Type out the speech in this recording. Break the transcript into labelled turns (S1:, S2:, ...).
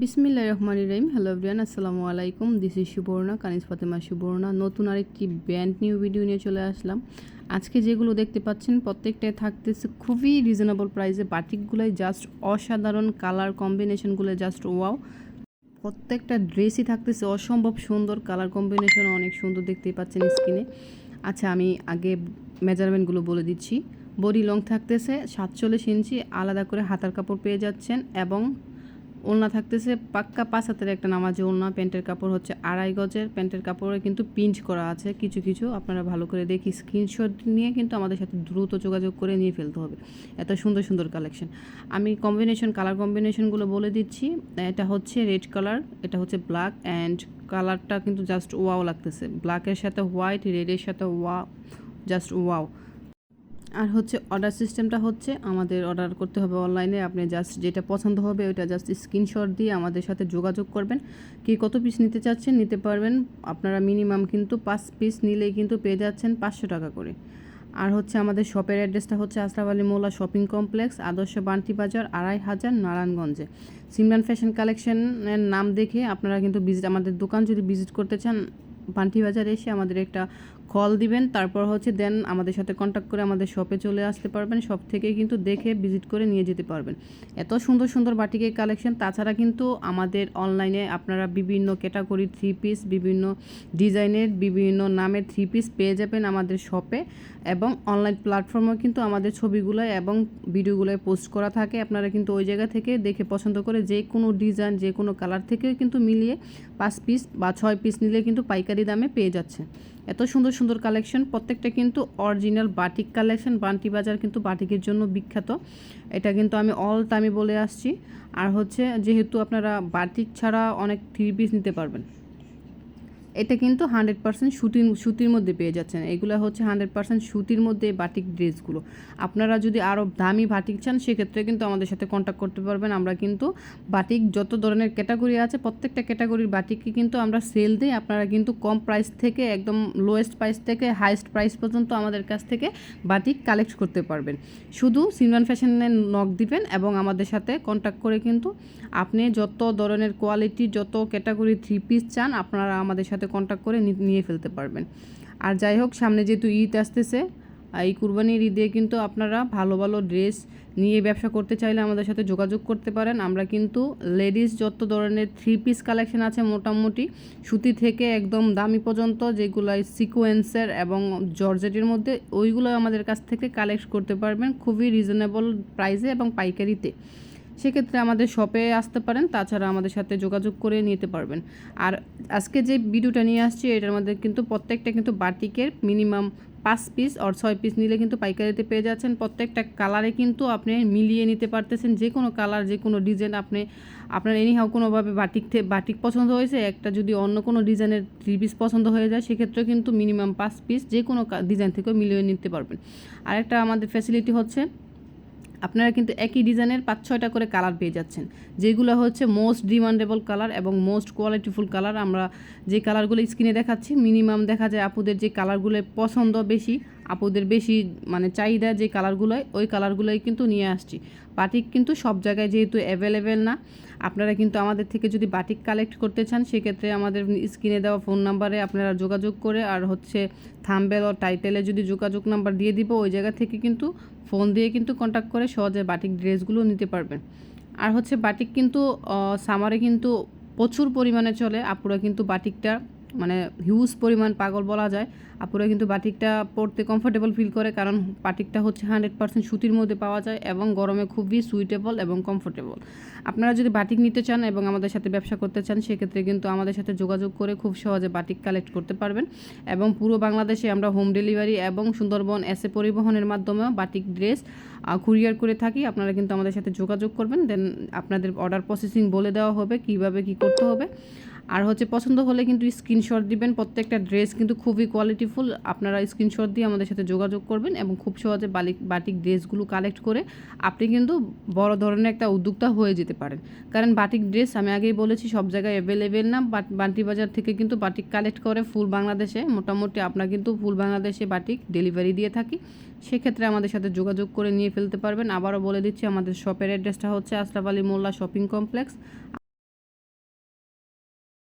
S1: বিসমিল্লা রহমান রহিম। Hello everyone আসসালামু আলাইকুম। This is Subarna Kaniz Fatema Subarna নতুন আরেকটি ব্যান্ড নিউ ভিডিও নিয়ে চলে আসলাম। আজকে যেগুলো দেখতে পাচ্ছেন, প্রত্যেকটাই থাকতেছে খুবই রিজনেবল প্রাইসে বাটিকগুলোই জাস্ট অসাধারণ কালার কম্বিনেশনগুলো জাস্ট ওয়াও প্রত্যেকটা ড্রেসই থাকতেছে অসম্ভব সুন্দর। কালার কম্বিনেশন অনেক সুন্দর দেখতেই পাচ্ছেন স্কিনে আচ্ছা আমি আগে মেজারমেন্টগুলো বলে দিচ্ছি। বডি লং থাকতেছে সাতচল্লিশ ইঞ্চি আলাদা করে হাতার কাপড় পেয়ে যাচ্ছেন এবং ওলনা থাকতেছে পাক্কা পাঁচ হাতের একটা নামাজে ওলনা প্যান্টের কাপড় হচ্ছে আড়াই গজের, প্যান্টের কাপড়ে কিন্তু পিঞ্চ করা আছে কিছু কিছু। আপনারা ভালো করে দেখি স্ক্রিনশট নিয়ে কিন্তু আমাদের সাথে দ্রুত যোগাযোগ করে নিয়ে ফেলতে হবে। এত সুন্দর সুন্দর কালেকশন আমি কম্বিনেশন কালার কম্বিনেশনগুলো বলে দিচ্ছি। এটা হচ্ছে রেড কালার এটা হচ্ছে ব্ল্যাক অ্যান্ড কালারটা কিন্তু জাস্ট ওয়াও লাগতেছে। ব্ল্যাকের সাথে হোয়াইট রেডের সাথে ওয়া জাস্ট ওয়াও আর হচ্ছে অর্ডার সিস্টেমটা হচ্ছে আমাদের অর্ডার করতে হবে অনলাইনে আপনি জাস্ট যেটা পছন্দ হবে ওইটা জাস্ট স্ক্রিনশট দিয়ে আমাদের সাথে যোগাযোগ করবেন। কি কত পিস নিতে চাচ্ছেন নিতে পারবেন। আপনারা মিনিমাম কিন্তু পাঁচ পিস নিলেই কিন্তু পেয়ে যাচ্ছেন পাঁচশো টাকা করে। আর হচ্ছে আমাদের শপের অ্যাড্রেসটা হচ্ছে আশরাফ আলী মোল্লা শপিং কমপ্লেক্স আদর্শ বান্টি বাজার, আড়াই হাজার, নারায়ণগঞ্জে। সিমরান ফ্যাশন কালেকশনের নাম দেখে আপনারা কিন্তু ভিজিট আমাদের দোকান যদি ভিজিট করতে চান, বান্টি বাজার এসে আমাদের একটা কল দিবেন, তারপর হচ্ছে দেন আমাদের সাথে কন্ট্যাক্ট করে আমাদের শপে চলে আসতে পারবেন সব থেকে কিন্তু দেখে ভিজিট করে নিয়ে যেতে পারবেন। এত সুন্দর সুন্দর বাটিকের কালেকশন তাছাড়া কিন্তু আমাদের অনলাইনে আপনারা বিভিন্ন ক্যাটাগরি থ্রি পিস বিভিন্ন ডিজাইনের, বিভিন্ন নামের থ্রি পিস পেয়ে যাবেন আমাদের শপে এবং অনলাইন প্ল্যাটফর্মেও কিন্তু আমাদের ছবিগুলো এবং ভিডিওগুলো পোস্ট করা থাকে। আপনারা কিন্তু ওই জায়গা থেকে দেখে পছন্দ করে যে কোনো ডিজাইন যে কোনো কালার থেকেও কিন্তু মিলিয়ে পাঁচ পিস বা ছয় পিস নিলে কিন্তু পাইকারি দামে পেয়ে যাচ্ছে এত সুন্দর সুন্দর কালেকশন। প্রত্যেকটা কিন্তু অরিজিনাল বাটিক কালেকশন। বান্টি বাজার কিন্তু বাটিকের জন্য বিখ্যাত। এটা কিন্তু আমি অল টাইমে বলে আসছি। আর হচ্ছে যেহেতু আপনারা বাটিক ছাড়া অনেক থ্রি পিস নিতে পারবেন। এটা কিন্তু হান্ড্রেড পার্সেন্ট সুতির সুতির মধ্যে পেয়ে যাচ্ছেন। এগুলো হচ্ছে হান্ড্রেড পার্সেন্ট সুতির মধ্যে বাটিক ড্রেসগুলো আপনারা যদি আরও দামি বাটিক চান, সেক্ষেত্রে কিন্তু আমাদের সাথে কন্ট্যাক্ট করতে পারবেন। আমরা কিন্তু বাটিক যত ধরনের ক্যাটাগরি আছে, প্রত্যেকটা ক্যাটাগরির বাটিককে কিন্তু আমরা সেল দিই। আপনারা কিন্তু কম প্রাইস থেকে, একদম লোয়েস্ট প্রাইস থেকে হাইস্ট প্রাইস পর্যন্ত আমাদের কাছ থেকে বাটিক কালেক্ট করতে পারবেন। শুধু সিনওয়ান ফ্যাশনের নক দিবেন এবং আমাদের সাথে কন্ট্যাক্ট করে কিন্তু আপনি যত ধরনের কোয়ালিটি যত ক্যাটাগরি থ্রি পিস চান, আপনারা আমাদের সাথে কন্ট্যাক্ট করে নিয়ে ফেলতে পারবেন। আর যাই হোক, সামনে যেহেতু ঈদ আসতেছে এই কুরবানির ঈদে কিন্তু আপনারা ভালো ভালো ড্রেস নিয়ে ব্যবসা করতে চাইলে আমাদের সাথে যোগাযোগ করতে পারেন। আমরা কিন্তু লেডিস যত ধরনের থ্রি পিস কালেকশন আছে মোটামুটি, সুতি থেকে একদম দামি পর্যন্ত যেগুলো সিকোয়েন্সের এবং জর্জেটের মধ্যে, ওইগুলো আমাদের কাছ থেকে কালেক্ট করতে পারবেন খুবই রিজনেবল প্রাইসে এবং পাইকারিতে। সেক্ষেত্রে আমাদের শপে আসতে পারেন, তাছাড়া আমাদের সাথে যোগাযোগ করে নিতে পারবেন। আর আজকে যে ভিডিওটা নিয়ে আসছি, এটার মধ্যে কিন্তু প্রত্যেকটা কিন্তু বাটিকের মিনিমাম পাঁচ পিস আর ছয় পিস নিলে কিন্তু পাইকারিতে পেয়ে যাচ্ছেন। প্রত্যেকটা কালারে কিন্তু আপনি মিলিয়ে নিতে পারতেছেন। যে কোনো কালার যে কোনো ডিজাইন আপনি, আপনার এনি এনিহাও কোনোভাবে বাটিক বাটিক পছন্দ হয়েছে, একটা যদি অন্য কোনো ডিজাইনের থ্রি পিস পছন্দ হয়ে যায়, সেক্ষেত্রে কিন্তু মিনিমাম পাঁচ পিস যে কোনো ডিজাইন থেকেও মিলিয়ে নিতে পারবেন। আরেকটা আমাদের ফ্যাসিলিটি হচ্ছে আপনারা কিন্তু একই ডিজাইনের পাঁচ, ছয়টা করে কালার পেয়ে যাচ্ছেন। যেগুলো হচ্ছে মোস্ট ডিমান্ডেবল কালার এবং মোস্ট কোয়ালিটিফুল কালার আমরা যে কালারগুলো স্ক্রিনে দেখাচ্ছি মিনিমাম দেখা যায় আপুদের যে কালারগুলো পছন্দ বেশি, আপুদের বেশি মানে চাহিদা যে কালারগুলোয়, ওই কালারগুলোই কিন্তু নিয়ে আসছি। বাটিক কিন্তু সব জায়গায় যেহেতু অ্যাভেলেবেল না, আপনারা কিন্তু আমাদের থেকে যদি বাটিক কালেক্ট করতে চান, সেক্ষেত্রে আমাদের স্ক্রিনে দেওয়া ফোন নাম্বারে আপনারা যোগাযোগ করে, আর হচ্ছে থাম্বেল ও টাইটেলে যদি যোগাযোগ নাম্বার দিয়ে দিব, ওই জায়গা থেকে কিন্তু ফোন দিয়ে কিন্তু কন্ট্যাক্ট করে সহজে বাটিক ড্রেসগুলো নিতে পারবেন। আর হচ্ছে বাটিক কিন্তু সামারে কিন্তু প্রচুর পরিমাণে চলে। আপুরা কিন্তু বাটিকটা মানে হিউজ পরিমাণ পাগল বলা যায়। আপুরা কিন্তু বাটিকটা পরতে কমফোর্টেবল ফিল করে কারণ বাটিকটা হচ্ছে হান্ড্রেড পার্সেন্ট সুতির মধ্যে পাওয়া যায় এবং গরমে খুবই সুইটেবল এবং কমফোর্টেবল আপনারা যদি বাটিক নিতে চান এবং আমাদের সাথে ব্যবসা করতে চান, সেক্ষেত্রে কিন্তু আমাদের সাথে যোগাযোগ করে খুব সহজে বাটিক কালেক্ট করতে পারবেন এবং পুরো বাংলাদেশে আমরা হোম ডেলিভারি এবং সুন্দরবন এসে পরিবহনের মাধ্যমেও বাটিক ড্রেস কুরিয়ার করে থাকি। আপনারা কিন্তু আমাদের সাথে যোগাযোগ করবেন দেন আপনাদের অর্ডার প্রসেসিং বলে দেওয়া হবে, কীভাবে কি করতে হবে। আর হচ্ছে পছন্দ হলে কিন্তু স্ক্রিনশট দিবেন। প্রত্যেকটা ড্রেস কিন্তু খুবই কোয়ালিটিফুল আপনারা স্ক্রিনশট দিয়ে আমাদের সাথে যোগাযোগ করবেন এবং খুব সহজে বালিক বাটিক ড্রেসগুলো কালেক্ট করে আপনি কিন্তু বড় ধরনের একটা উদ্যোক্তা হয়ে যেতে পারেন। কারণ বাটিক ড্রেস আমি আগেই বলেছি, সব জায়গায় অ্যাভেলেবেল না। বাট বাজার থেকে কিন্তু বাটিক কালেক্ট করে ফুল বাংলাদেশে। মোটামুটি আপনার কিন্তু ফুল বাংলাদেশে বাটিক ডেলিভারি দিয়ে থাকি। সেক্ষেত্রে আমাদের সাথে যোগাযোগ করে নিয়ে ফেলতে পারবেন। আবারও বলে দিচ্ছি, আমাদের শপের অ্যাড্রেসটা হচ্ছে আশরাফ আলী মোল্লা শপিং কমপ্লেক্স